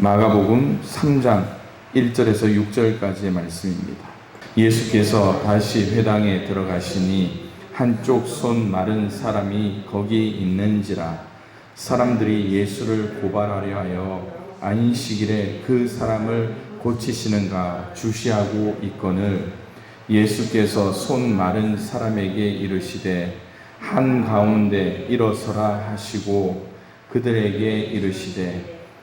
마가복음 3장 1절에서 6절까지의 말씀입니다. 예수께서 다시 회당에 들어가시니 한쪽 손 마른 사람이 거기 있는지라 사람들이 예수를 고발하려 하여 안식일에 그 사람을 고치시는가 주시하고 있거늘 예수께서 손 마른 사람에게 이르시되 한 가운데 일어서라 하시고 그들에게 이르시되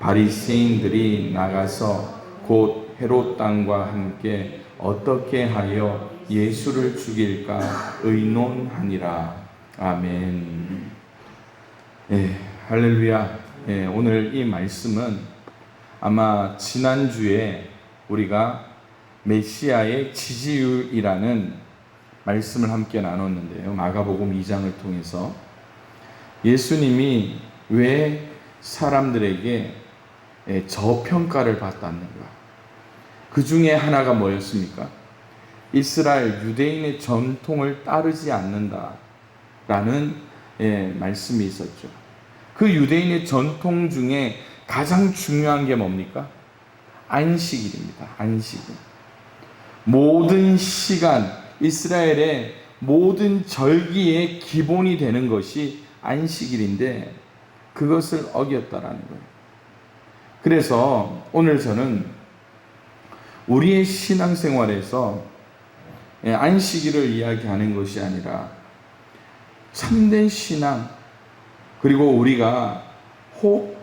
바리새인들이 나가서 곧 헤롯 땅과 함께 어떻게 하여 예수를 죽일까 의논하니라 아멘. 예, 할렐루야. 예, 오늘 이 말씀은 아마 지난주에 우리가 메시아의 지지율이라는 말씀을 함께 나눴는데요. 마가복음 2장을 통해서 예수님이 왜 사람들에게 예, 저평가를 받았는 가? 그 중에 하나가 뭐였습니까? 이스라엘 유대인의 전통을 따르지 않는다라는 예, 말씀이 있었죠. 그 유대인의 전통 중에 가장 중요한 게 뭡니까? 안식일입니다. 안식일. 모든 시간, 이스라엘의 모든 절기의 기본이 되는 것이 안식일인데 그것을 어겼다라는 거예요. 그래서 오늘 저는 우리의 신앙생활에서 예, 안식일을 이야기하는 것이 아니라 참된 신앙 그리고 우리가 혹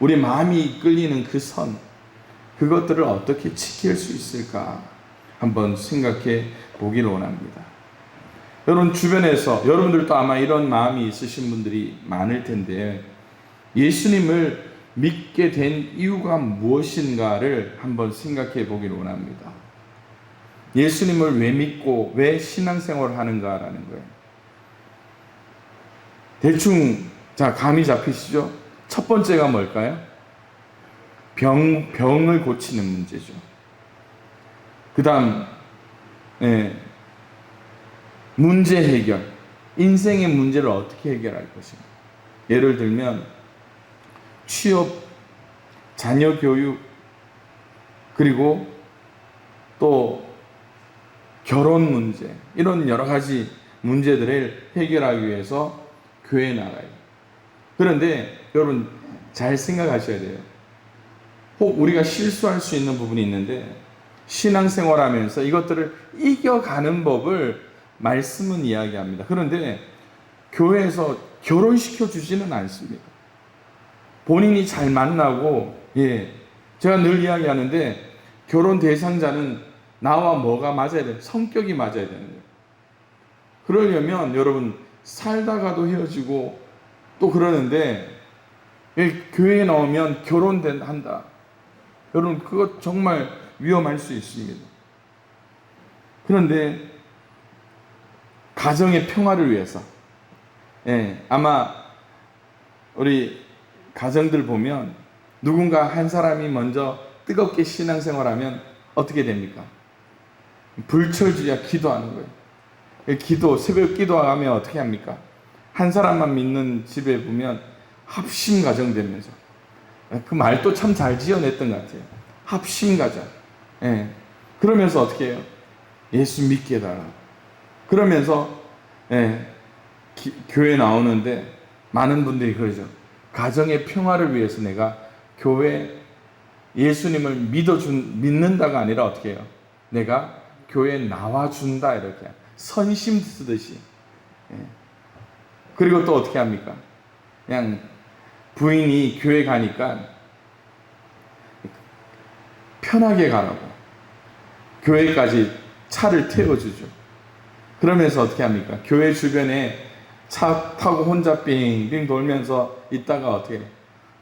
우리 마음이 이끌리는 그 선 그것들을 어떻게 지킬 수 있을까 한번 생각해 보기를 원합니다. 여러분 주변에서 여러분들도 아마 이런 마음이 있으신 분들이 많을 텐데 예수님을 믿게 된 이유가 무엇인가를 한번 생각해 보기를 원합니다. 예수님을 왜 믿고 왜 신앙생활을 하는가라는 거예요. 대충 자 감이 잡히시죠? 첫 번째가 뭘까요? 병 병을 고치는 문제죠. 그다음 예, 문제 해결, 인생의 문제를 어떻게 해결할 것인가. 예를 들면 취업, 자녀 교육, 그리고 또 결혼 문제, 이런 여러 가지 문제들을 해결하기 위해서 교회에 나가요. 그런데 여러분 잘 생각하셔야 돼요. 혹 우리가 실수할 수 있는 부분이 있는데 신앙생활 하면서 이것들을 이겨가는 법을 말씀은 이야기합니다. 그런데 교회에서 결혼시켜 주지는 않습니다. 본인이 잘 만나고, 예. 제가 늘 이야기하는데 결혼 대상자는 나와 뭐가 맞아야 돼? 성격이 맞아야 되는 거예요. 그러려면 여러분 살다가도 헤어지고 또 그러는데 예, 교회에 나오면 결혼한다. 여러분 그거 정말 위험할 수 있습니다. 그런데 가정의 평화를 위해서 예, 아마 우리 가정들 보면 누군가 한 사람이 먼저 뜨겁게 신앙생활하면 어떻게 됩니까? 불철주야 기도하는 거예요. 기도 새벽 기도하면 어떻게 합니까? 한 사람만 믿는 집에 보면 합심 가정 되면서 그 말도 참 잘 지어냈던 것 같아요. 합심 가정. 예. 그러면서 어떻게 해요? 예수 믿게 해달라. 그러면서 예. 기, 교회 나오는데 많은 분들이 그러죠. 가정의 평화를 위해서 내가 교회 예수님을 믿어준 믿는다가 아니라 어떻게 해요? 내가 교회에 나와준다 이렇게 선심 쓰듯이. 예. 그리고 또 어떻게 합니까? 그냥 부인이 교회 가니까 편하게 가라고 교회까지 차를 태워주죠. 그러면서 어떻게 합니까? 교회 주변에 차 타고 혼자 빙빙 돌면서 있다가 어떻게 해?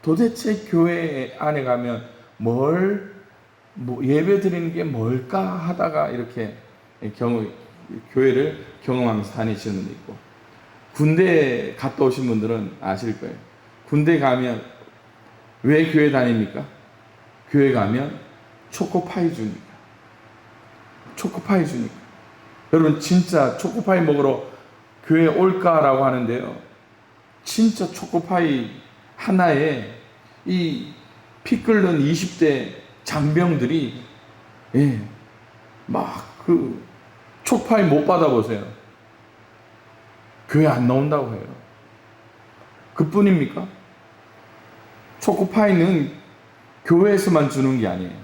도대체 교회 안에 가면 뭘, 뭐 예배 드리는 게 뭘까 하다가 이렇게 경우, 교회를 경험하면서 다니시는 분도 있고, 군대 갔다 오신 분들은 아실 거예요. 군대 가면 왜 교회 다닙니까? 교회 가면 초코파이 주니까. 초코파이 주니까. 여러분 진짜 초코파이 먹으러 교회 올까라고 하는데요. 진짜 초코파이 하나에 이 피 끓는 20대 장병들이 예, 막그 초파이 못 받아보세요. 교회 안 나온다고 해요. 그뿐입니까? 초코파이는 교회에서만 주는 게 아니에요.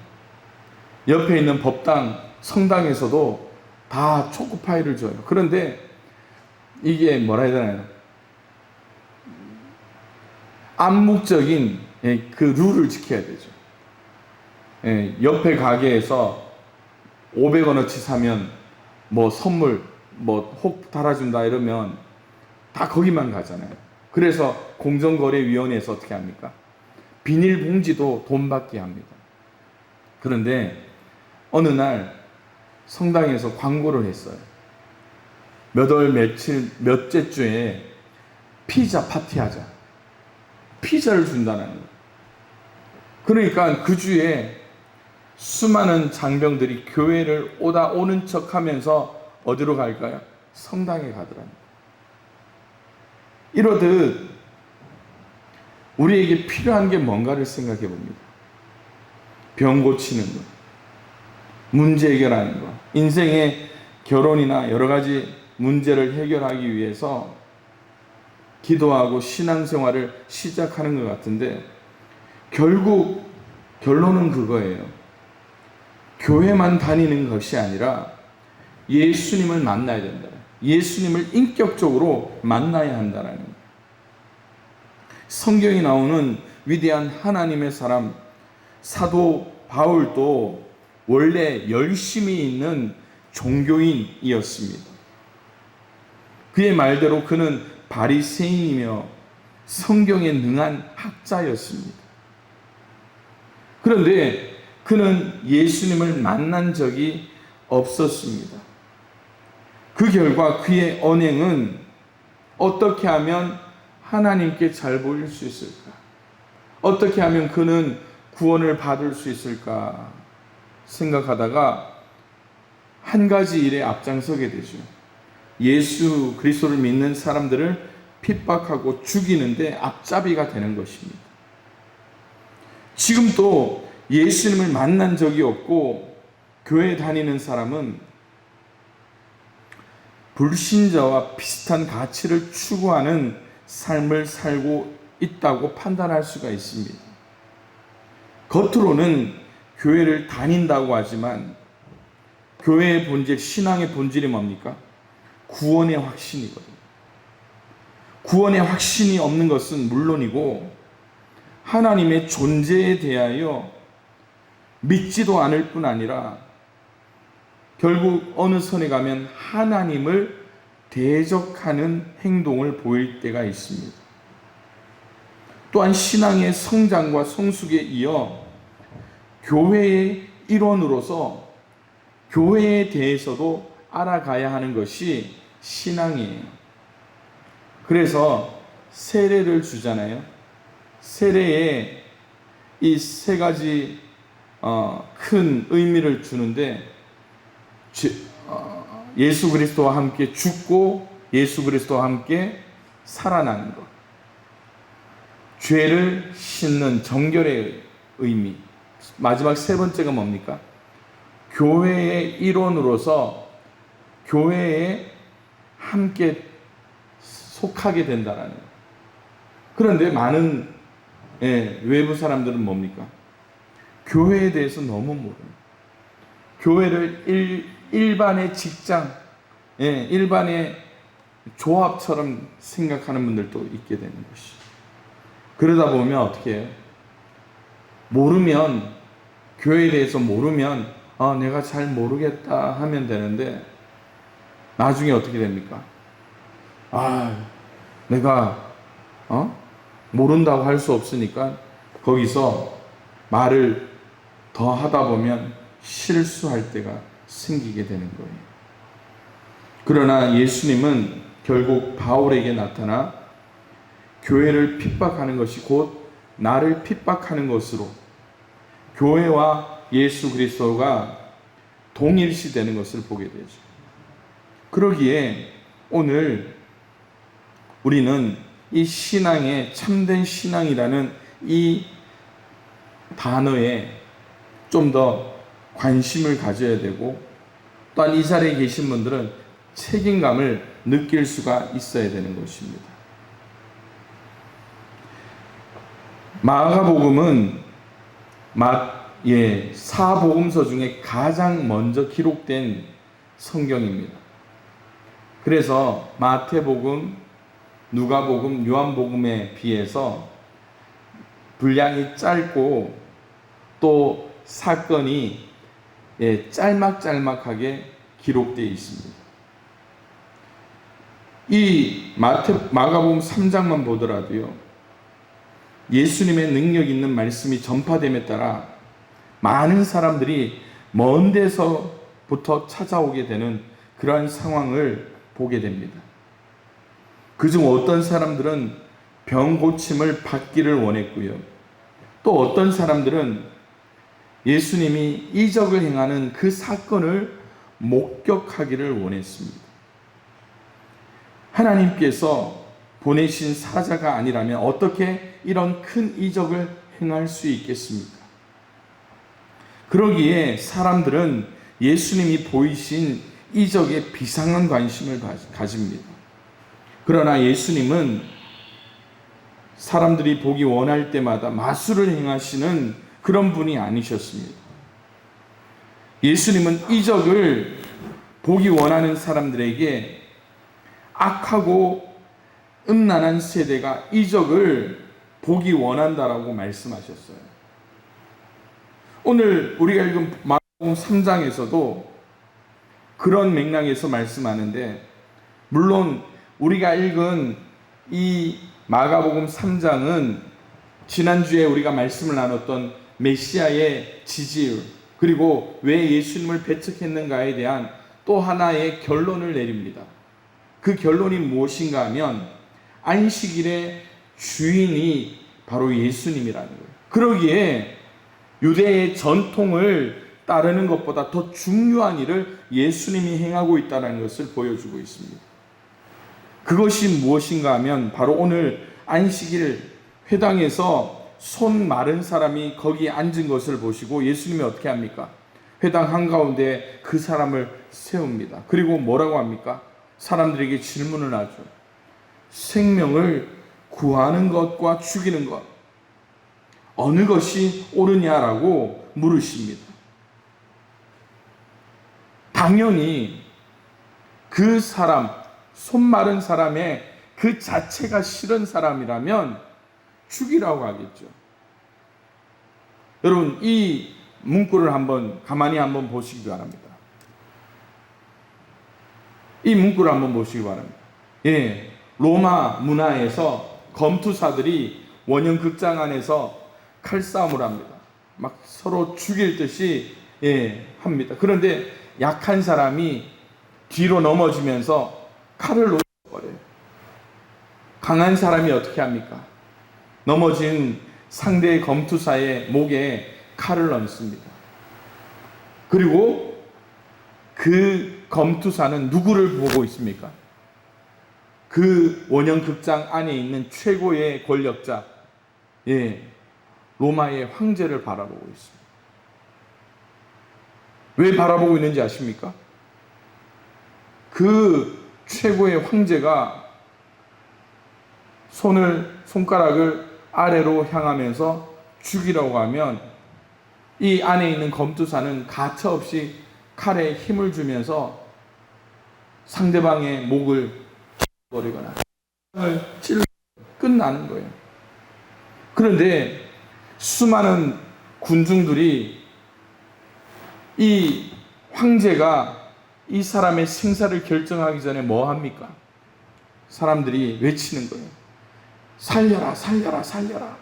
옆에 있는 법당, 성당에서도 다 초코파이를 줘요. 그런데 이게 뭐라 해야 되나요? 암묵적인 예, 그 룰을 지켜야 되죠. 예, 옆에 가게에서 500원어치 사면 뭐 선물 뭐 혹 달아준다 이러면 다 거기만 가잖아요. 그래서 공정거래위원회에서 어떻게 합니까? 비닐봉지도 돈 받게 합니다. 그런데 어느 날 성당에서 광고를 했어요. 몇 월 며칠 몇째 주에 피자 파티하자. 피자를 준다는 거예요. 그러니까 그 주에 수많은 장병들이 교회를 오다 오는 척 하면서 어디로 갈까요? 성당에 가더랍니다. 이러듯 우리에게 필요한 게 뭔가를 생각해 봅니다. 병 고치는 것, 문제 해결하는 것, 인생의 결혼이나 여러 가지 문제를 해결하기 위해서 기도하고 신앙생활을 시작하는 것 같은데 결국 결론은 그거예요. 교회만 다니는 것이 아니라 예수님을 만나야 된다. 예수님을 인격적으로 만나야 한다는 거예요. 성경에 나오는 위대한 하나님의 사람 사도 바울도 원래 열심히 있는 종교인이었습니다. 그의 말대로 그는 바리새인이며 성경에 능한 학자였습니다. 그런데 그는 예수님을 만난 적이 없었습니다. 그 결과 그의 언행은 어떻게 하면 하나님께 잘 보일 수 있을까? 어떻게 하면 그는 구원을 받을 수 있을까? 생각하다가 한 가지 일에 앞장서게 되죠. 예수 그리스도를 믿는 사람들을 핍박하고 죽이는데 앞잡이가 되는 것입니다. 지금도 예수님을 만난 적이 없고 교회 다니는 사람은 불신자와 비슷한 가치를 추구하는 삶을 살고 있다고 판단할 수가 있습니다. 겉으로는 교회를 다닌다고 하지만 교회의 본질, 신앙의 본질이 뭡니까? 구원의 확신이거든요. 구원의 확신이 없는 것은 물론이고 하나님의 존재에 대하여 믿지도 않을 뿐 아니라 결국 어느 선에 가면 하나님을 대적하는 행동을 보일 때가 있습니다. 또한 신앙의 성장과 성숙에 이어 교회의 일원으로서 교회에 대해서도 알아가야 하는 것이 신앙이에요. 그래서 세례를 주잖아요. 세례에 이 세 가지 어, 큰 의미를 주는데 어, 예수 그리스도와 함께 죽고 예수 그리스도와 함께 살아나는 것. 죄를 씻는 정결의 의미. 마지막 세 번째가 뭡니까? 교회의 일원으로서 교회에 함께 속하게 된다라는. 그런데 많은 예, 외부 사람들은 뭡니까? 교회에 대해서 너무 모릅니다. 교회를 일, 일반의 직장, 예, 일반의 조합처럼 생각하는 분들도 있게 되는 것이. 그러다 보면 어떻게 해요? 모르면, 교회에 대해서 모르면, 아, 내가 잘 모르겠다 하면 되는데, 나중에 어떻게 됩니까? 아, 내가, 어? 모른다고 할 수 없으니까, 거기서 말을 더 하다 보면 실수할 때가 생기게 되는 거예요. 그러나 예수님은 결국 바울에게 나타나 교회를 핍박하는 것이 곧 나를 핍박하는 것으로 교회와 예수 그리스도가 동일시되는 것을 보게 되죠. 그러기에 오늘 우리는 이 신앙의 참된 신앙이라는 이 단어에 좀 더 관심을 가져야 되고 또한 이 자리에 계신 분들은 책임감을 느낄 수가 있어야 되는 것입니다. 마가복음은 마, 예, 사복음서 중에 가장 먼저 기록된 성경입니다. 그래서 마태복음, 누가복음, 요한복음에 비해서 분량이 짧고 또 사건이 예, 짤막짤막하게 기록되어 있습니다. 이 마태, 마가복음 3장만 보더라도요. 예수님의 능력 있는 말씀이 전파됨에 따라 많은 사람들이 먼 데서부터 찾아오게 되는 그러한 상황을 보게 됩니다. 그중 어떤 사람들은 병 고침을 받기를 원했고요. 또 어떤 사람들은 예수님이 이적을 행하는 그 사건을 목격하기를 원했습니다. 하나님께서 보내신 사자가 아니라면 어떻게 이런 큰 이적을 행할 수 있겠습니까? 그러기에 사람들은 예수님이 보이신 이적에 비상한 관심을 가집니다. 그러나 예수님은 사람들이 보기 원할 때마다 마술을 행하시는 그런 분이 아니셨습니다. 예수님은 이적을 보기 원하는 사람들에게 악하고 음란한 세대가 이적을 보기 원한다라고 말씀하셨어요. 오늘 우리가 읽은 마가복음 3장에서도 그런 맥락에서 말씀하는데 물론 우리가 읽은 이 마가복음 3장은 지난주에 우리가 말씀을 나눴던 메시아의 지지율 그리고 왜 예수님을 배척했는가에 대한 또 하나의 결론을 내립니다. 그 결론이 무엇인가 하면 안식일의 주인이 바로 예수님이라는 거예요. 그러기에 유대의 전통을 따르는 것보다 더 중요한 일을 예수님이 행하고 있다는 것을 보여주고 있습니다. 그것이 무엇인가 하면 바로 오늘 안식일 회당에서 손 마른 사람이 거기 앉은 것을 보시고 예수님이 어떻게 합니까? 회당 한가운데 그 사람을 세웁니다. 그리고 뭐라고 합니까? 사람들에게 질문을 하죠. 생명을 구하는 것과 죽이는 것. 어느 것이 옳으냐라고 물으십니다. 당연히 그 사람, 손 마른 사람의 그 자체가 싫은 사람이라면 죽이라고 하겠죠. 여러분, 이 문구를 한번 가만히 한번 보시기 바랍니다. 이 문구를 한번 보시기 바랍니다. 예, 로마 문화에서 검투사들이 원형 극장 안에서 칼싸움을 합니다. 막 서로 죽일 듯이 예, 합니다. 그런데 약한 사람이 뒤로 넘어지면서 칼을 놓쳐버려요. 강한 사람이 어떻게 합니까? 넘어진 상대의 검투사의 목에 칼을 얹습니다. 그리고 그 검투사는 누구를 보고 있습니까? 그 원형 극장 안에 있는 최고의 권력자, 예, 로마의 황제를 바라보고 있습니다. 왜 바라보고 있는지 아십니까? 그 최고의 황제가 손을, 손가락을 아래로 향하면서 죽이라고 하면 이 안에 있는 검투사는 가차없이 칼에 힘을 주면서 상대방의 목을 버리거나 끝나는 거예요. 그런데 수많은 군중들이 이 황제가 이 사람의 생사를 결정하기 전에 뭐 합니까? 사람들이 외치는 거예요. 살려라, 살려라, 살려라.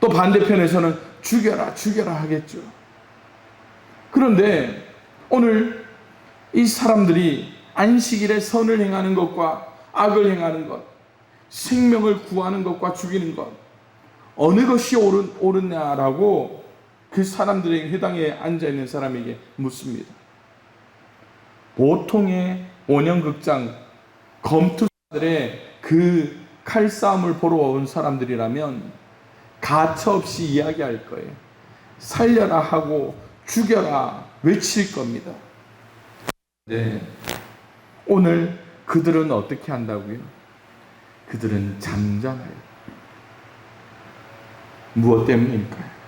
또 반대편에서는 죽여라, 죽여라 하겠죠. 그런데 오늘 이 사람들이 안식일에 선을 행하는 것과 악을 행하는 것, 생명을 구하는 것과 죽이는 것, 어느 것이 옳은, 옳으냐라고 그 사람들의 회당에 앉아 있는 사람에게 묻습니다. 보통의 원형극장 검투들의 그 칼싸움을 보러 온 사람들이라면 가차 없이 이야기할 거예요. 살려라 하고 죽여라 외칠 겁니다. 네. 오늘 그들은 어떻게 한다고요? 그들은 잠잠해요. 무엇 때문일까요?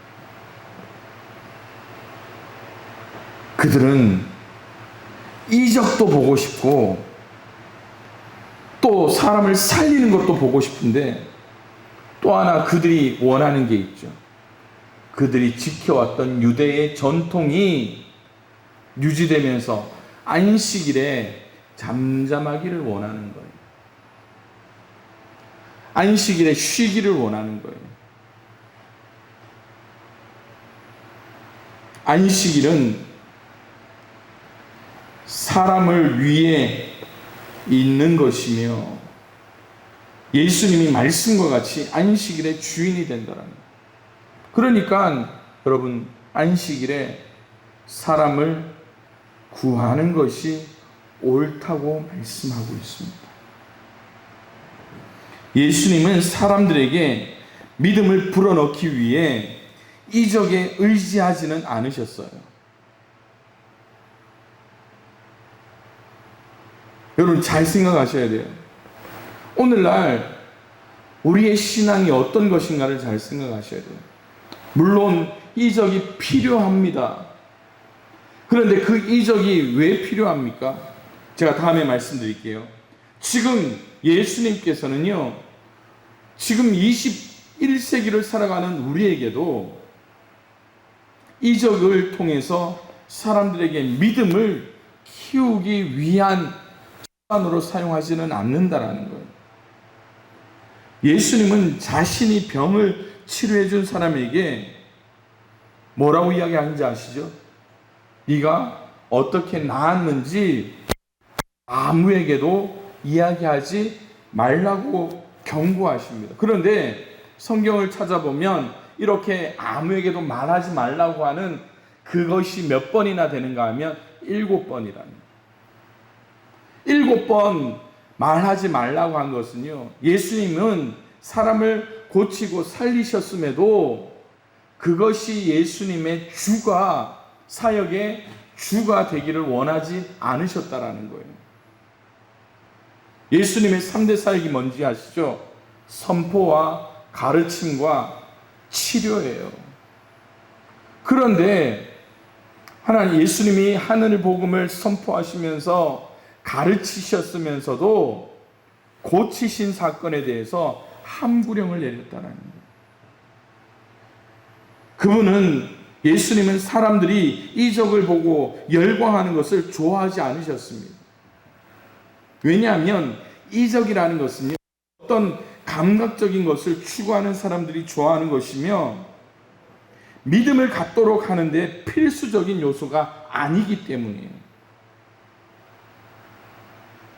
그들은 이적도 보고 싶고 또 사람을 살리는 것도 보고 싶은데 또 하나 그들이 원하는 게 있죠. 그들이 지켜왔던 유대의 전통이 유지되면서 안식일에 잠잠하기를 원하는 거예요. 안식일에 쉬기를 원하는 거예요. 안식일은 사람을 위해 있는 것이며 예수님이 말씀과 같이 안식일의 주인이 된다는 거예요. 그러니까 여러분 안식일에 사람을 구하는 것이 옳다고 말씀하고 있습니다. 예수님은 사람들에게 믿음을 불어넣기 위해 이적에 의지하지는 않으셨어요. 여러분 잘 생각하셔야 돼요. 오늘날 우리의 신앙이 어떤 것인가를 잘 생각하셔야 돼요. 물론 이적이 필요합니다. 그런데 그 이적이 왜 필요합니까? 제가 다음에 말씀드릴게요. 지금 예수님께서는요, 지금 21세기를 살아가는 우리에게도 이적을 통해서 사람들에게 믿음을 키우기 위한 으로 사용하지는 않는다라는 거예요. 예수님은 자신이 병을 치료해 준 사람에게 뭐라고 이야기하는지 아시죠? 네가 어떻게 나았는지 아무에게도 이야기하지 말라고 경고하십니다. 그런데 성경을 찾아보면 이렇게 아무에게도 말하지 말라고 하는 그것이 몇 번이나 되는가 하면 일곱 번이랍니다. 일곱 번 말하지 말라고 한 것은요, 예수님은 사람을 고치고 살리셨음에도 그것이 예수님의 주가, 사역의 주가 되기를 원하지 않으셨다라는 거예요. 예수님의 3대 사역이 뭔지 아시죠? 선포와 가르침과 치료예요. 그런데 하나님 예수님이 하늘 복음을 선포하시면서 가르치셨으면서도 고치신 사건에 대해서 함구령을 내렸다는 거예요. 그분은 예수님은 사람들이 이적을 보고 열광하는 것을 좋아하지 않으셨습니다. 왜냐하면 이적이라는 것은요, 어떤 감각적인 것을 추구하는 사람들이 좋아하는 것이며, 믿음을 갖도록 하는데 필수적인 요소가 아니기 때문이에요.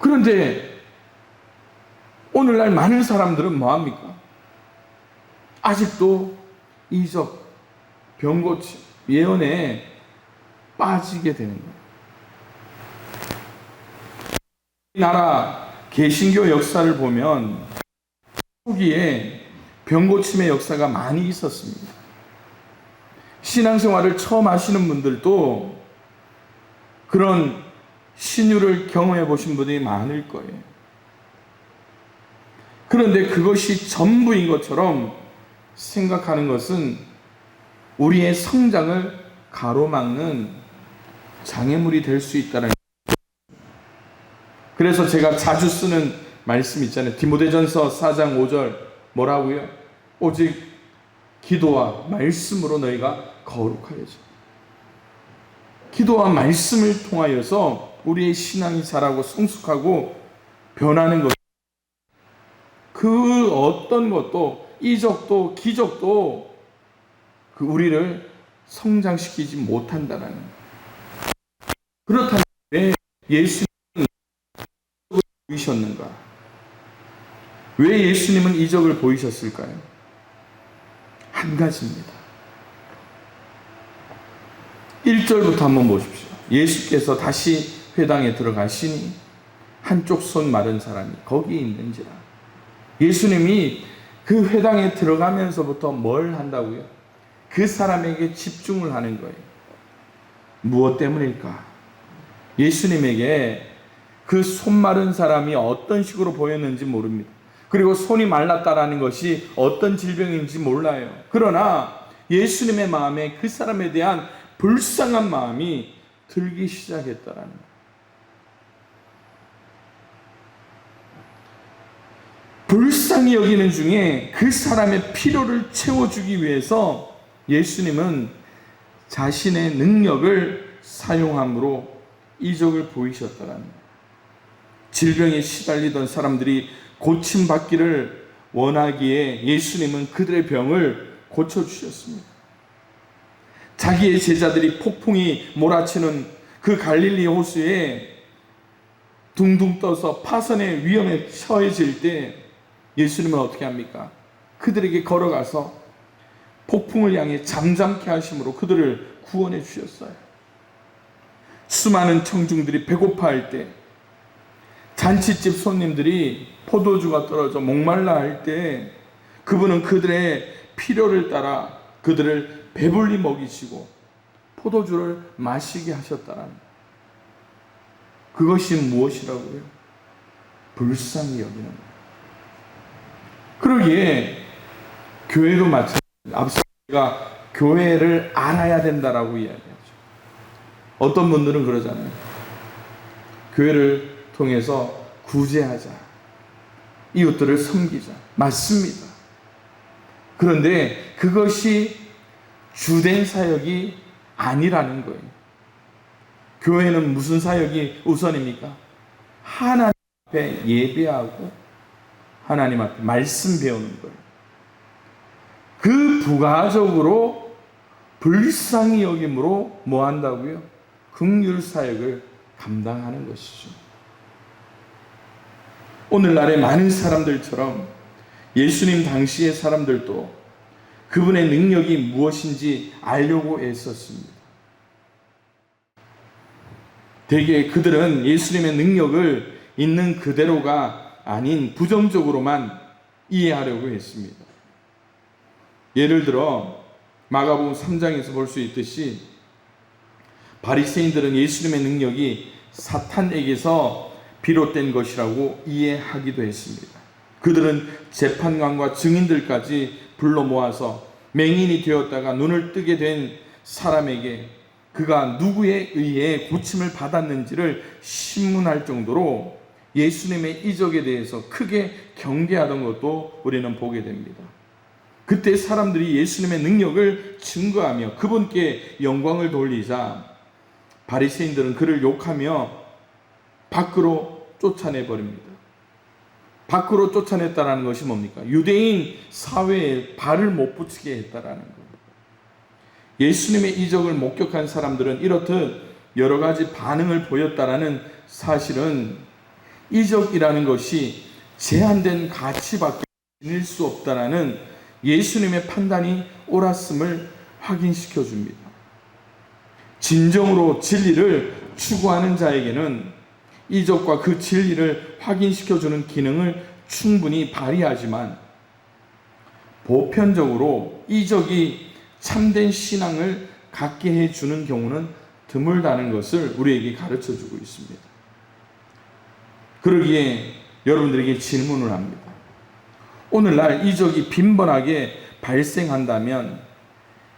그런데 오늘날 많은 사람들은 뭐합니까? 아직도 이적, 병고치, 예언에 빠지게 되는 거예요. 나라 개신교 역사를 보면 후기에 병고침의 역사가 많이 있었습니다. 신앙생활을 처음 하시는 분들도 그런 신유를 경험해 보신 분들이 많을 거예요. 그런데 그것이 전부인 것처럼 생각하는 것은 우리의 성장을 가로막는 장애물이 될 수 있다는 그래서 제가 자주 쓰는 말씀 있잖아요. 디모데전서 4장 5절 뭐라고요? 오직 기도와 말씀으로 너희가 거룩하여져. 기도와 말씀을 통하여서 우리의 신앙이 자라고 성숙하고 변하는 것. 그 어떤 것도 이적도 기적도 그 우리를 성장시키지 못한다라는 그렇다면 왜 예수님은 이적을 보이셨는가? 왜 예수님은 이적을 보이셨을까요? 한 가지입니다. 1절부터 한번 보십시오. 예수께서 다시 회당에 들어가시니 한쪽 손 마른 사람이 거기에 있는지라. 예수님이 그 회당에 들어가면서부터 뭘 한다고요? 그 사람에게 집중을 하는 거예요. 무엇 때문일까? 예수님에게 그 손 마른 사람이 어떤 식으로 보였는지 모릅니다. 그리고 손이 말랐다라는 것이 어떤 질병인지 몰라요. 그러나 예수님의 마음에 그 사람에 대한 불쌍한 마음이 들기 시작했다라는. 불쌍히 여기는 중에 그 사람의 필요를 채워주기 위해서 예수님은 자신의 능력을 사용함으로 이적을 거예요. 질병에 시달리던 사람들이 고침받기를 원하기에 예수님은 그들의 병을 고쳐주셨습니다. 자기의 제자들이 폭풍이 몰아치는 그 갈릴리 호수에 둥둥 떠서 파선의 위험에 처해질 때 예수님은 어떻게 합니까? 그들에게 걸어가서 폭풍을 향해 잠잠케 하심으로 그들을 구원해 주셨어요. 수많은 청중들이 배고파할 때 잔치집 손님들이 포도주가 떨어져 목말라 할 때 그분은 그들의 필요를 따라 그들을 배불리 먹이시고 포도주를 마시게 하셨다는 그것이 무엇이라고요? 불쌍히 여기는 것. 그러기에 교회도 마찬가지. 앞서 우리가 교회를 알아야 된다라고 이야기하죠. 어떤 분들은 그러잖아요. 교회를 통해서 구제하자. 이웃들을 섬기자. 맞습니다. 그런데 그것이 주된 사역이 아니라는 거예요. 교회는 무슨 사역이 우선입니까? 하나님 앞에 예배하고 하나님 앞에 말씀 배우는 거예요. 그 부가적으로 불쌍히 여김으로 뭐 한다고요? 극률 사역을 감당하는 것이죠. 오늘날의 많은 사람들처럼 예수님 당시의 사람들도 그분의 능력이 무엇인지 알려고 애썼습니다. 대개 그들은 예수님의 능력을 있는 그대로가 아닌 부정적으로만 이해하려고 했습니다. 예를 들어 마가복음 3장에서 볼 수 있듯이 바리새인들은 예수님의 능력이 사탄에게서 비롯된 것이라고 이해하기도 했습니다. 그들은 재판관과 증인들까지 불러 모아서 맹인이 되었다가 눈을 뜨게 된 사람에게 그가 누구에 의해 고침을 받았는지를 신문할 정도로 예수님의 이적에 대해서 크게 경계하던 것도 우리는 보게 됩니다. 그때 사람들이 예수님의 능력을 증거하며 그분께 영광을 돌리자 바리새인들은 그를 욕하며 밖으로 쫓아내 버립니다. 밖으로 쫓아냈다라는 것이 뭡니까? 유대인 사회에 발을 못 붙이게 했다라는 거예요. 예수님의 이적을 목격한 사람들은 이렇듯 여러 가지 반응을 보였다라는 사실은 이적이라는 것이 제한된 가치밖에 지닐 수 없다라는 예수님의 판단이 옳았음을 확인시켜 줍니다. 진정으로 진리를 추구하는 자에게는 이적과 그 진리를 확인시켜 주는 기능을 충분히 발휘하지만 보편적으로 이적이 참된 신앙을 갖게 해 주는 경우는 드물다는 것을 우리에게 가르쳐 주고 있습니다. 그러기에 여러분들에게 질문을 합니다. 오늘날 이적이 빈번하게 발생한다면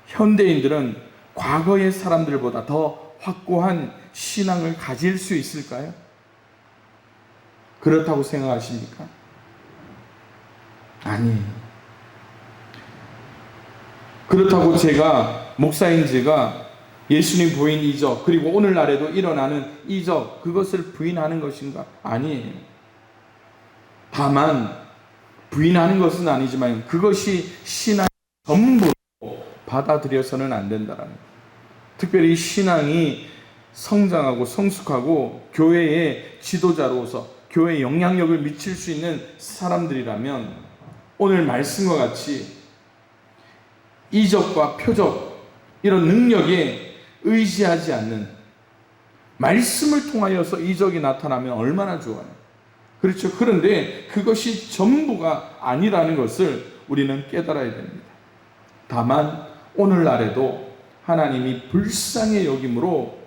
현대인들은 과거의 사람들보다 더 확고한 신앙을 가질 수 있을까요? 그렇다고 생각하십니까? 아니에요. 그렇다고 제가 목사인 제가 예수님 부인 이적 그리고 오늘날에도 일어나는 이적 그것을 부인하는 것인가? 아니에요. 다만 부인하는 것은 아니지만 그것이 신앙 전부로 받아들여서는 안 된다라는. 특별히 신앙이 성장하고 성숙하고 교회의 지도자로서 교회에 영향력을 미칠 수 있는 사람들이라면 오늘 말씀과 같이 이적과 표적 이런 능력에 의지하지 않는 말씀을 통하여서 이적이 나타나면 얼마나 좋아요. 그렇죠. 그런데 그것이 전부가 아니라는 것을 우리는 깨달아야 됩니다. 다만 오늘날에도 하나님이 불쌍히 여김으로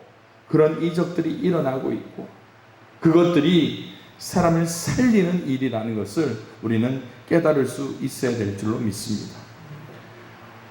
그런 이적들이 일어나고 있고 그것들이 사람을 살리는 일이라는 것을 우리는 깨달을 수 있어야 될 줄로 믿습니다.